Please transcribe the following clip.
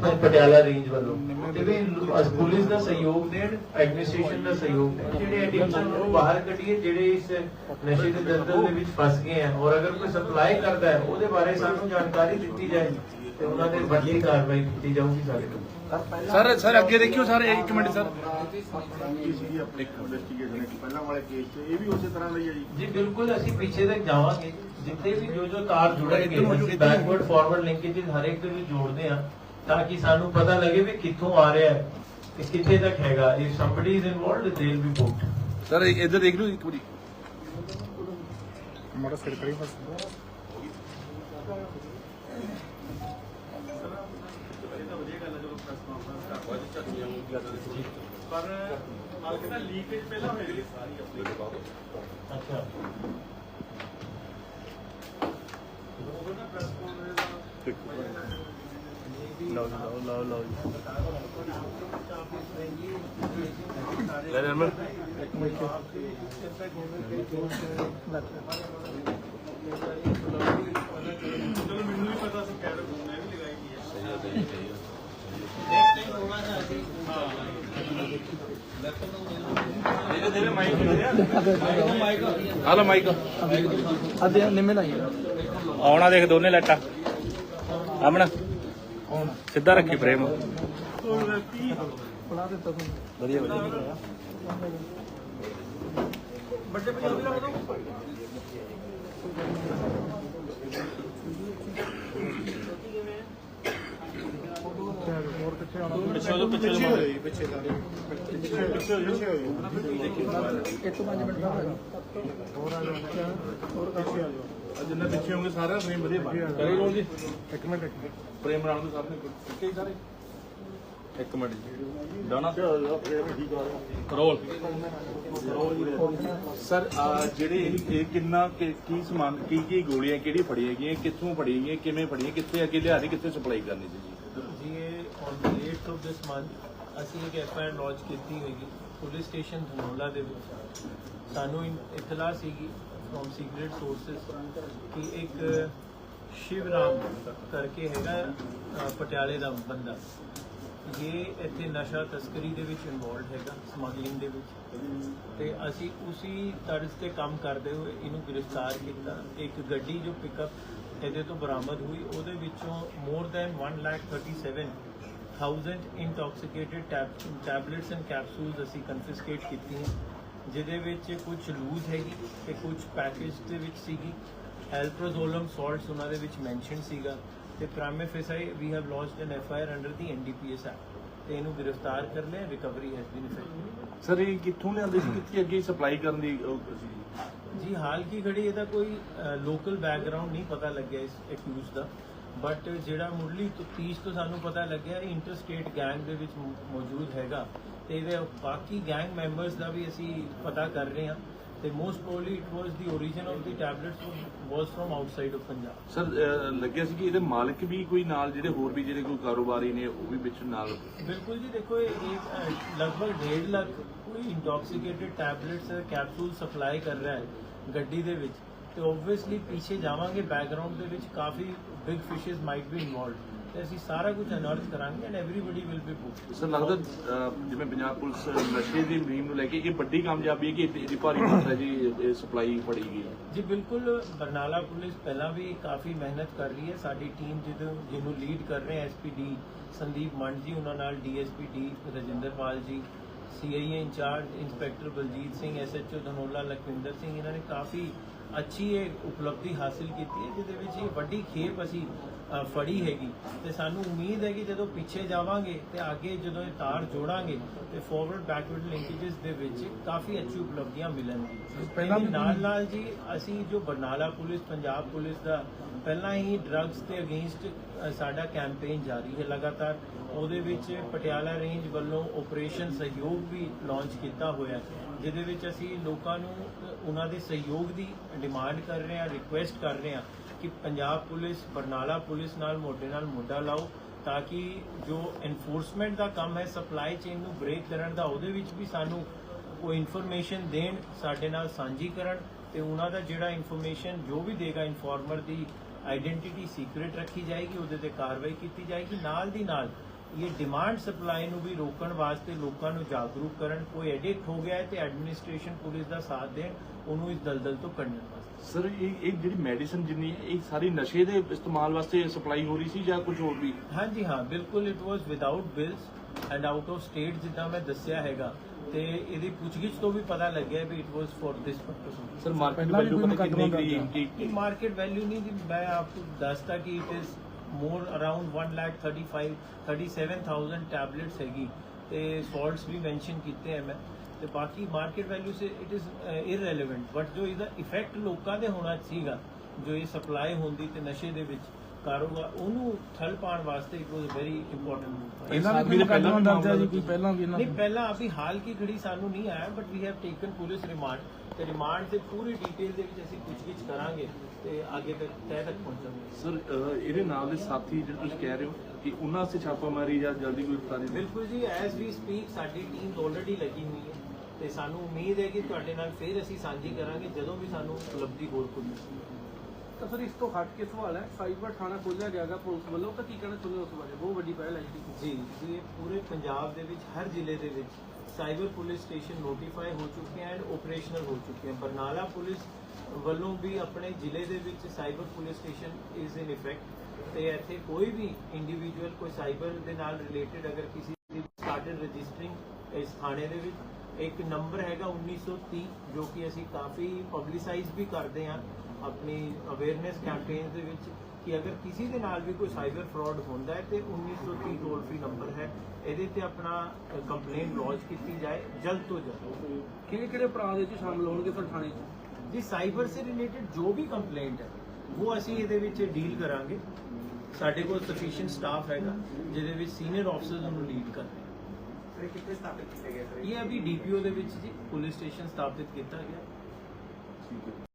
Patiala range ਵੱਲੋਂ। ਤੇ ਵੀ ਅਸ- police ਦਾ ਸਹਿਯੋਗ ਦੇਣ ਐਡਮਿਨਿਸਟ੍ਰੇਸ਼ਨ ਦਾ ਸਹਿਯੋਗ ਦੇਣ। ਜਿਹੜੇ ਐਡਿਕਸ਼ਨ ਨੂੰ ਬਾਹਰ ਕੱਢੀਏ ਜਿਹੜੇ ਇਸ ਨਸ਼ੇ ਦੇ ਦਲਦਲ ਦੇ ਵਿੱਚ ਫਸ ਗਏ ਆ। ਔਰ ਅਗਰ ਕੋਈ ਸਪਲਾਈ ਕਰਦਾ ਹੈ ਉਹਦੇ ਬਾਰੇ ਸਾਨੂੰ ਜਾਣਕਾਰੀ ਦਿੱਤੀ ਜਾਏ ਤੇ ਉਹਨਾਂ ਦੇ ਵੱਡੀ ਕਾਰਵਾਈ ਕੀਤੀ ਜਾਊਗੀ ਸਾਡੇ ਕੋਲ। ਸਰ ਸਰ ਅੱਗੇ ਦੇਖਿਓ ਸਰ ਇੱਕ ਮਿੰਟ ਸਰ। ਕੀ ਸੀ ਆਪਣੀ ਇਨਵੈਸਟੀਗੇਸ਼ਨ ਪਹਿਲਾਂ ਵਾਲੇ ਕੇਸ 'ਚ ਇਹ ਵੀ ਉਸੇ ਤਰ੍ਹਾਂ ਦਾ ਹੀ ਹੈ ਜੀ ਜੀ ਬਿਲਕੁਲ ਅਸੀਂ ਪਿੱਛੇ ਤੱਕ ਜਾਵਾਂਗੇ। ਜਿੱਥੇ ਵੀ ਜੋ ਜੋ ਤਾਰ ਜੁੜਨਗੇ ਅਸੀਂ ਬੈਕਵਰਡ ਫਾਰਵਰਡ ਲਿੰਕੇजेस ਹਰ ਇੱਕ ਦੇ ਵਿੱਚ ਜੋੜਦੇ ਆ ਤਾਂ ਕਿ ਸਾਨੂੰ ਪਤਾ ਲੱਗੇ ਵੀ ਕਿੱਥੋਂ ਆ ਰਿਹਾ ਹੈ ਤੇ ਕਿੱਥੇ ਤੱਕ ਹੈਗਾ। If is involved they will be booked sir ਇੱਧਰ ਦੇਖ ਲਓ ਇੱਕ ਵਾਰੀ। ਮਾੜਾ ਸਿਰ ਕਰੀ ਬਸ। ਪਰ ਮਾਲਕ ਦਾ ਲੀਕੇਜ ਪਹਿਲਾਂ ਹੋਈ ਸਾਰੀ ਆਪਣੀ ਅੱਛਾ। ਉਹ ਨਾ ਪ੍ਰੈਸ ਕਾਨਫਰੰਸ ਲਓ ਲਓ ਲਓ ਲਓ ਲੈ ਲੈ ਮੈਂ ਚਲੋ ਮੈਨੂੰ ਵੀ ਪਤਾ ਸੀ ਕਹਿ ਰਹੇ ਮੈਂ ਵੀ ਲਗਾਈ ਨਹੀਂ ਹੈ। ਧੀਰੇ ਧੀਰੇ ਮਾਈਕ ਹਲੋ ਮਾਈਕ। ਅਦੇ ਨਿੰਮੇ ਲਾਈ ਆਉਣਾ ਦੇਖ ਦੋਨੇ ਲੈਟਾਂ ਆਮਣਾ। ਸਿੱਧਾ ਰੱਖੀ ਫਰੇਮ। ਵਧੀਆ ਵਧੀਆ ਵੱਡੇ ਪੰਜਾਬੀ ਦਾ ਬਤਾਓ ਪਿੱਛੇ ਉਹਦੇ ਪਿੱਛੇ ਉਹਦੇ ਪਿੱਛੇ ਸਾਰੇ ਪਿੱਛੇ ਪਿੱਛੇ ਪਿੱਛੇ ਹੋਏ ਤੋਂ 5 ਮਿੰਟ ਬਾਅਦ ਹੋਰ ਆ ਜਾਓ। ਹੋਰ ਪਿੱਛੇ ਆ ਜਾਓ। ਜਿੰਨੇ ਪਿੱਛੇ ਹੋਣਗੇ ਸਾਰਾ ਫਰੇਮ ਵਧੀਆ ਬਣ ਕਰੀ ਰੋਲ ਜੀ। ਇੱਕ ਮਿੰਟ ਇੱਕ ਮਿੰਟ। ਫਰੇਮ ਬਣਾਉਣ ਦੇ ਸਾਹਮਣੇ ਇਕੱਠੇ ਹੀ ਸਾਰੇ। ਇੱਕ ਮਿੰਟ ਜੀ। ਆ। ਰਿਹਾ ਰੋਲ ਸਰ ਜਿਹੜੇ ਇਹ ਕਿੰਨਾ ਕਿ- ਸਮਾਨ ਕੀ ਕੀ ਗੋਲੀਆਂ ਕਿਹੜੀ ਫੜੀ ਹੈਗੀਆਂ ਕਿੱਥੋਂ ਫੜੀ ਹੈਗੀਆਂ ਕਿਵੇਂ ਫੜੀਆਂ ਕਿੱਥੇ ਅੱਗੇ ਲਿਆਣੀ ਕਿੱਥੇ ਸਪਲਾਈ ਕਰਨੀ ਸੀ ਜੀ? ਜੀ ਇਹ on the 8th of this month ਅਸੀਂ ਇੱਕ ਐਫਆਈਆਰ ਲਾਂਚ ਕੀਤੀ ਹੋਏਗੀ ਪੁਲਿਸ ਸਟੇਸ਼ਨ ਧਨੌਲਾ ਦੇ ਵਿੱਚ। ਸਾਨੂੰ ਇਨ- ਇਤਲਾ ਸੀਗੀ ਫਰੋਮ ਸੀਕ੍ਰੀਟ ਸੋਰਸਸ ਕਿ ਇੱਕ ਸ਼ਿਵਰਾਮ ਕਰਕੇ ਹੈਗਾ ਪਟਿਆਲੇ ਦਾ ਬੰਦਾ। ਇਹ ਇੱਥੇ ਨਸ਼ਾ ਤਸਕਰੀ ਦੇ ਵਿੱਚ ਇਨਵੋਲਡ ਹੈਗਾ ਸਮਗਲਿੰਗ ਦੇ ਵਿੱਚ। ਤੇ ਅਸੀਂ ਉਸੇ ਤਰਜ਼ ਤੇ ਕੰਮ ਕਰਦੇ ਹੋਏ ਇਹਨੂੰ ਗ੍ਰਿਫਤਾਰ ਕੀਤਾ। ਇੱਕ ਗੱਡੀ ਜੋ ਪਿਕਅਪ ਇਹਦੇ ਤੋਂ ਬਰਾਮਦ ਹੋਈ, ਉਹਦੇ ਵਿੱਚੋਂ more than 137000 intoxicated tablets and capsules ਅਸੀਂ ਕਨਫਿਸਕੇਟ ਕੀਤੀਆਂ। ਜਿਹਦੇ ਵਿੱਚ ਕੁਝ ਲੂਜ਼ ਹੈਗੀ ਤੇ ਕੁਝ ਪੈਕੇਜ ਦੇ ਵਿੱਚ ਸੀਗੀ। ਐਲਪ੍ਰੋਜ਼ੋਲਮ ਸਾਲਟਸ ਉਹਨਾਂ ਦੇ ਵਿੱਚ ਮੈਂਸ਼ਨ ਸੀਗਾ ਤੇ prima facie we have launched an FIR under the NDPS act ਤੇ ਇਹਨੂੰ ਗ੍ਰਿਫਤਾਰ ਕਰ ਲਿਆ recovery has been effective sir ਇਹ ਕਿੱਥੋਂ ਲਿਆਂਦੇ ਸੀ? ਕਿੱਥੇ ਅੱਗੇ ਸਪਲਾਈ ਕਰਨ ਦੀ ਜੀ ਹਾਲ ਕੀ ਘੜੀ ਇਹਦਾ ਕੋਈ ਲੋਕਲ ਬੈਕਗ੍ਰਾਉਂਡ ਨਹੀਂ ਪਤਾ ਲੱਗਿਆ ਇਸ ਅਕਿਊਜ਼ ਦਾ। ਬਟ ਜਿਹੜਾ ਮੁੱਢਲੀ ਤਫਤੀਸ਼ ਤੋਂ ਸਾਨੂੰ ਪਤਾ ਲੱਗਿਆ ਇਹ ਇੰਟਰਸਟੇਟ ਗੈਂਗ ਦੇ ਵਿੱਚ ਮੌਜੂਦ ਹੈਗਾ। ਤੇ ਇਹਦੇ ਬਾਕੀ ਗੈਂਗ ਮੈਂਬਰਸ ਦਾ ਵੀ ਅਸੀਂ ਪਤਾ ਕਰ ਰਹੇ ਹਾਂ। ਤੇ most probably it was the origin of the tablets was from outside of Punjab sir ਲੱਗਿਆ ਸੀ ਕਿ ਇਹਦੇ ਮਾਲਕ ਵੀ ਕੋਈ ਨਾਲ ਜਿਹੜੇ ਹੋਰ ਵੀ ਜਿਹੜੇ ਕੋਈ ਕਾਰੋਬਾਰੀ ਨੇ ਉਹ ਵੀ ਵਿੱਚ ਨਾਲ? ਬਿਲਕੁਲ ਜੀ ਦੇਖੋ ਇਹ ਲਗਭਗ 1.5 ਲੱਖ ਕੋਈ ਇੰਟੌਕਸੀਕੇਟਿਡ ਟੈਬਲੇਟਸ ਕੈਪਸੂਲ ਸਪਲਾਈ ਕਰ ਰਿਹਾ ਹੈ ਗੱਡੀ ਦੇ ਵਿੱਚ। ਤੇ ਓਬਵੀਅਸਲੀ ਪਿੱਛੇ ਜਾਵਾਂਗੇ ਬੈਕਗ੍ਰਾਉਂਡ ਦੇ ਵਿੱਚ ਕਾਫੀ big fishes might be involved ਤੇ ਅਸੀਂ ਸਾਰਾ ਕੁਝ ਅਨਰਥ ਕਰਾਂਗੇ and everybody will be booked sir ਲੱਗਦਾ ਜਿਵੇਂ ਪੰਜਾਬ ਪੁਲਿਸ ਨਸ਼ੇ ਦੀ ਮੁਹਿੰਮ ਨੂੰ ਲੈ ਕੇ ਇਹ ਵੱਡੀ ਕਾਮਯਾਬੀ ਹੈ ਕਿ ਇਹਦੀ ਭਾਰੀ ਮਾਤਰਾ ਜੀ ਸਪਲਾਈ ਫੜੀ ਗਈ ਜੀ ਬਿਲਕੁਲ ਬਰਨਾਲਾ ਪੁਲਿਸ ਪਹਿਲਾਂ ਵੀ ਕਾਫੀ ਮਿਹਨਤ ਕਰ ਰਹੀ ਹੈ। ਸਾਡੀ ਟੀਮ ਜਿਹਨੂੰ ਜਿਹਨੂੰ ਲੀਡ ਕਰ ਰਹੇ ਐਸਪੀਡੀ ਸੰਦੀਪ ਮੰਡ ਜੀ ਉਹਨਾਂ ਨਾਲ DSP D Rajinderpal ji CIA incharge inspector Baljit Singh SHO Dhanaula Lakhwinder Singh ਇਹਨਾਂ ਨੇ ਕਾਫੀ ਅੱਛੀ ਇਹ ਉਪਲਬਧੀ ਹਾਸਿਲ ਕੀਤੀ ਹੈ ਜਿਹਦੇ ਵਿੱਚ ਇਹ ਵੱਡੀ ਖੇਪ ਅਸੀਂ ਫੜੀ ਹੈਗੀ। ਤੇ ਸਾਨੂੰ ਉਮੀਦ ਹੈ ਕਿ ਜਦੋਂ ਪਿੱਛੇ ਜਾਵਾਂਗੇ ਤੇ ਅੱਗੇ ਜਦੋਂ ਇਹ ਤਾਰ ਜੋੜਾਂਗੇ ਤੇ ਫਾਰਵਰਡ ਬੈਕਵਰਡ ਲਿੰਕੇजेस ਦੇ ਵਿੱਚ ਕਾਫੀ ਅੱਛੀ ਉਪਲਬਧੀਆਂ ਮਿਲਣਗੀਆਂ। ਪਹਿਲਾਂ ਨਾਲ ਨਾਲ ਜੀ ਅਸੀਂ ਜੋ ਬਰਨਾਲਾ ਪੁਲਿਸ ਪੰਜਾਬ ਪੁਲਿਸ ਦਾ ਪਹਿਲਾਂ ਹੀ ਡਰੱਗਸ ਦੇ ਅਗੇਂਸਟ ਸਾਡਾ ਕੈਂਪੇਨ ਜਾਰੀ ਹੈ ਲਗਾਤਾਰ। ਉਹਦੇ ਵਿੱਚ ਪਟਿਆਲਾ ਰੇਂਜ ਵੱਲੋਂ ਆਪਰੇਸ਼ਨ ਸਹਿਯੋਗ ਵੀ ਲਾਂਚ ਕੀਤਾ ਹੋਇਆ ਜਿਹਦੇ ਵਿੱਚ ਅਸੀਂ ਲੋਕਾਂ ਨੂੰ ਉਹਨਾਂ ਦੇ ਸਹਿਯੋਗ ਦੀ ਡਿਮਾਂਡ ਕਰ ਰਹੇ ਹਾਂ ਰਿਕੁਐਸਟ ਕਰ ਰਹੇ ਹਾਂ ਕਿ ਪੰਜਾਬ ਪੁਲਿਸ, ਬਰਨਾਲਾ ਪੁਲਿਸ ਨਾਲ ਮੋਢੇ ਨਾਲ ਮੋਢਾ ਲਾਓ, ਤਾਂ ਕਿ ਜੋ ਐਨਫੋਰਸਮੈਂਟ ਦਾ ਕੰਮ ਹੈ ਸਪਲਾਈ ਚੇਨ ਨੂੰ ਬ੍ਰੇਕ ਕਰਨ ਦਾ, ਉਹਦੇ ਵਿੱਚ ਵੀ ਸਾਨੂੰ ਕੋਈ ਇਨਫੋਰਮੇਸ਼ਨ ਦੇਣ, ਸਾਡੇ ਨਾਲ ਸਾਂਝੀ ਕਰਨ ਤੇ ਉਹਨਾਂ ਦਾ ਜਿਹੜਾ ਇਨਫੋਰਮੇਸ਼ਨ ਜੋ ਵੀ ਦੇਗਾ ਇਨਫਾਰਮਰ ਦੀ ਆਇਡੈਂਟੀਟੀ ਸੀਕ੍ਰੀਟ ਰੱਖੀ ਜਾਏਗੀ ਉਹਦੇ ਤੇ ਕਾਰਵਾਈ ਕੀਤੀ ਜਾਏਗੀ। ਨਾਲ ਦੀ ਨਾਲ ਇਹ ਡਿਮਾਂਡ ਸਪਲਾਈ ਨੂੰ ਵੀ ਰੋਕਣ ਵਾਸਤੇ ਲੋਕਾਂ ਨੂੰ ਜਾਗਰੂਕ ਕਰਨ ਕੋਈ ਐਡਿਕਟ ਹੋ ਗਿਆ ਹੈ ਤੇ ਐਡਮਿਨਿਸਟ੍ਰੇਸ਼ਨ ਪੁਲਿਸ ਦਾ ਸਾਥ ਦੇਣ ਉਹਨੂੰ ਇਸ ਦਲਦਲ ਤੋਂ ਕੱਢਣ ਵਾਸਤੇ। ਸਰ ਇਹ ਇਹ ਜਿਹੜੀ ਮੈਡੀਸਨ ਜਿੰਨੀ ਹੈ ਇਹ ਸਾਰੀ ਨਸ਼ੇ ਦੇ ਇਸਤੇਮਾਲ ਵਾਸਤੇ ਸਪਲਾਈ ਹੋ ਰਹੀ ਸੀ ਜਾਂ ਕੁਝ ਹੋਰ ਵੀ? ਹਾਂਜੀ ਹਾਂ ਬਿਲਕੁਲ it was without bills and out of state ਜਿੱਦਾਂ ਮੈਂ ਦੱਸਿਆ ਹੈਗਾ ਤੇ ਇਹਦੀ ਪੁੱਛਗਿੱਛ ਤੋਂ ਵੀ ਪਤਾ ਲੱਗਿਆ ਵੀ it was for this purpose sir market ਪਹਿਲਾਂ ਵੀ ਵੈਲਿਊ ਕੋਈ ਪਤਾ ਕਿੰਨੀ ਮੁਕੱਦਮਾ ਗਈ ਦਰਜ ਕਿ ਇਹ ਮਾਰਕੀਟ ਵੈਲਿਊ ਨਹੀਂ ਜੀ ਮੈਂ ਆਪਕੋ ਦੱਸਤਾ ਕਿ it is more around 1 lakh 35 37000 tablets ਹੈਗੀ। ਤੇ ਸਾਲਟਸ ਵੀ ਮੈਂਸ਼ਨ ਕੀਤੇ ਹੈ ਮੈਂ। ਤੇ ਬਾਕੀ ਮਾਰਕੀਟ ਵੈਲਿਊ ਸੇ ਇਟ ਇਜ਼ ਇਰਰੈਲੇਵੈਂਟ ਬਟ ਜੋ ਇਹਦਾ ਇਫੈਕਟ ਲੋਕਾਂ ਦੇ ਹੋਣਾ ਸੀਗਾ ਜੋ ਇਹ ਸਪਲਾਈ ਹੁੰਦੀ ਤੇ ਨਸ਼ੇ ਦੇ ਵਿੱਚ ਕਾਰੋਬਾਰ ਉਹਨੂੰ ਠੱਲ ਪਾਉਣ ਵਾਸਤੇ ਇਟ ਵਾਸ ਵੈਰੀ ਇੰਪੋਰਟੈਂਟ ਪਹਿਲਾਂ ਵੀ ਕੋਈ ਮੁਕੱਦਮਾ ਦਰਜ ਹੈ ਜੀ ਕੋਈ ਪਹਿਲਾਂ ਵੀ ਇਹਨਾਂ ਨਹੀਂ ਪਹਿਲਾਂ ਅਭੀ ਹਾਲ ਕੀ ਘੜੀ ਸਾਨੂੰ ਨਹੀਂ ਆਇਆ but we have taken police remand ਤੇ ਰਿਮਾਂਡ ਦੇ ਪੂਰੀ ਡਿਟੇਲ ਦੇ ਵਿੱਚ ਅਸੀਂ ਪੁੱਛਗਿੱਛ ਕਰਾਂਗੇ ਤੇ ਅੱਗੇ ਤੱਕ ਤਹਿ ਤੱਕ ਪਹੁੰਚਾਂਗੇ ਸਰ ਇਹਦੇ ਨਾਲ ਦੇ ਸਾਥੀ ਜਿਹੜੇ ਤੁਸੀਂ ਕਹਿ ਰਹੇ ਹੋ ਕਿ ਉਹਨਾਂ ਸੇ ਛਾਪਾ ਮਾਰੀ ਜਾਂ ਜਲਦੀ ਕੋਈ ਗ੍ਰਿਫਤਾਰੀ? ਬਿਲਕੁਲ ਜੀ ਐਸ ਵੀ ਸਪੀਕ ਸਾਡੀ ਟੀਮ ਆਲਰੇਡੀ ਲੱਗੀ ਹੋਈ ਹੈ ਤੇ ਸਾਨੂੰ ਉਮੀਦ ਹੈ ਕਿ ਤੁਹਾਡੇ ਨਾਲ ਫਿਰ ਅਸੀਂ ਸਾਂਝੀ ਕਰਾਂਗੇ ਜਦੋਂ ਵੀ ਸਾਨੂੰ ਉਪਲਬਧੀ ਹੋਰ ਕੋਈ ਮਿਲੇਗੀ ਤਾਂ ਸਰ ਇਸ ਤੋਂ ਹਟ ਕੇ ਸਵਾਲ ਹੈ, ਸਾਈਬਰ ਥਾਣਾ ਖੋਲ੍ਹਿਆ ਗਿਆਗਾ ਪੁਲਿਸ ਵੱਲੋਂ, ਤਾਂ ਕੀ ਕਹਿਣਾ ਚਾਹੁੰਦੇ ਉਸ ਬਾਰੇ? ਬਹੁਤ ਵੱਡੀ ਪਹਿਲ ਹੈ ਜਿਹੜੀ ਜੀ ਜੀ, ਇਹ ਪੂਰੇ ਪੰਜਾਬ ਦੇ ਵਿੱਚ, ਹਰ ਜ਼ਿਲ੍ਹੇ ਦੇ ਵਿੱਚ ਸਾਈਬਰ ਪੁਲਿਸ ਸਟੇਸ਼ਨ ਨੋਟੀਫਾਈ ਹੋ ਚੁੱਕੇ ਐਂਡ ਆਪਰੇਸ਼ਨਲ ਹੋ ਚੁੱਕੇ ਹਨ ਬਰਨਾਲਾ ਪੁਲਿਸ ਵੱਲੋਂ ਵੀ ਆਪਣੇ ਜ਼ਿਲ੍ਹੇ ਦੇ ਵਿੱਚ cyber police station is in effect ਤੇ ਇੱਥੇ ਕੋਈ ਵੀ ਇੰਡੀਵਿਜੂਅਲ ਕੋਈ ਸਾਈਬਰ ਦੇ ਨਾਲ ਰਿਲੇਟਡ ਅਗਰ ਕਿਸੇ ਦੀ ਸਟਾਰਟਡ ਰਜਿਸਟਰਿੰਗ ਇਸ ਥਾਣੇ ਦੇ ਵਿੱਚ, ਇੱਕ ਨੰਬਰ ਹੈਗਾ 1930 ਜੋ ਕਿ ਅਸੀਂ ਕਾਫੀ ਪਬਲਿਸਾਈਜ਼ ਵੀ ਕਰਦੇ ਹਾਂ ਆਪਣੀ ਅਵੇਅਰਨੈਸ ਕੈਂਪੇਨਸ ਦੇ ਵਿੱਚ ਕਿ ਅਗਰ ਕਿਸੇ ਦੇ ਨਾਲ ਵੀ ਕੋਈ ਸਾਈਬਰ ਫਰਾਡ ਹੁੰਦਾ ਹੈ ਤੇ 1930 ਟੋਲ ਫ੍ਰੀ ਨੰਬਰ ਹੈ ਇਹਦੇ ਤੇ ਆਪਣਾ ਕੰਪਲੇਂਟ ਲੌਂਚ ਕੀਤੀ ਜਾਏ ਜਲਦ ਤੋਂ ਜਲਦ। ਕਿਹੜੇ ਕਿਹੜੇ ਅਪਰਾਧ ਇਹ 'ਚ ਸ਼ਾਮਲ ਹੋਣਗੇ ਸਰ ਥਾਣੇ 'ਚ? ਜੀ ਸਾਈਬਰ ਸੇ ਰਿਲੇਟਡ ਜੋ ਵੀ ਕੰਪਲੇਂਟ ਹੈ ਉਹ ਅਸੀਂ ਇਹਦੇ ਵਿੱਚ ਡੀਲ ਕਰਾਂਗੇ। ਸਾਡੇ ਕੋਲ ਸਫੀਸ਼ੀਐਂਟ ਸਟਾਫ ਹੈਗਾ ਜਿਹਦੇ ਵਿੱਚ ਸੀਨੀਅਰ ਆਫਸਰਸ ਨੂੰ ਲੀਡ ਕਰਦੇ ਸਰ ਕਿੱਥੇ ਸਥਾਪਿਤ ਕੀਤਾ ਗਿਆ ਸਰ? ਇਹ ਅਭੀ ਡੀਪੀਓ ਦੇ ਵਿੱਚ ਜੀ ਪੁਲਿਸ ਸਟੇਸ਼ਨ ਸਥਾਪਿਤ ਕੀਤਾ ਗਿਆ।